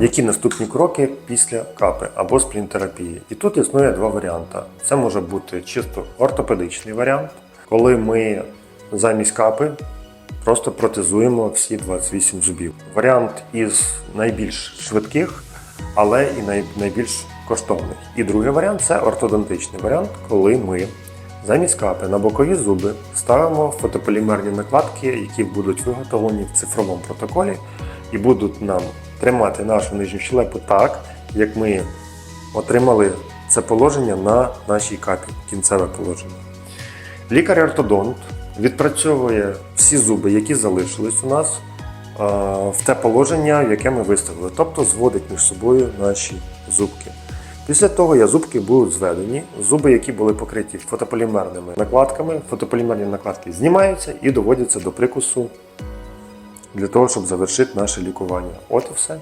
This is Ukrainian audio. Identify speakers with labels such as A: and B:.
A: які наступні кроки після капи або сплінтерапії. І тут існує два варіанти. Це може бути чисто ортопедичний варіант, коли ми замість капи просто протезуємо всі 28 зубів. Варіант із найбільш швидких, але і найбільш коштовних. І другий варіант це ортодонтичний варіант, коли ми замість капи на бокові зуби ставимо фотополімерні накладки, які будуть виготовлені в цифровому протоколі і будуть нам тримати нашу нижню щелепу так, як ми отримали це положення на нашій капі, кінцеве положення. Лікар-ортодонт відпрацьовує всі зуби, які залишились у нас, в те положення, яке ми виставили, тобто зводить між собою наші зубки. Після того я зубки будуть зведені. Зуби, які були покриті фотополімерними накладками, фотополімерні накладки знімаються і доводяться до прикусу для того, щоб завершити наше лікування. От і все.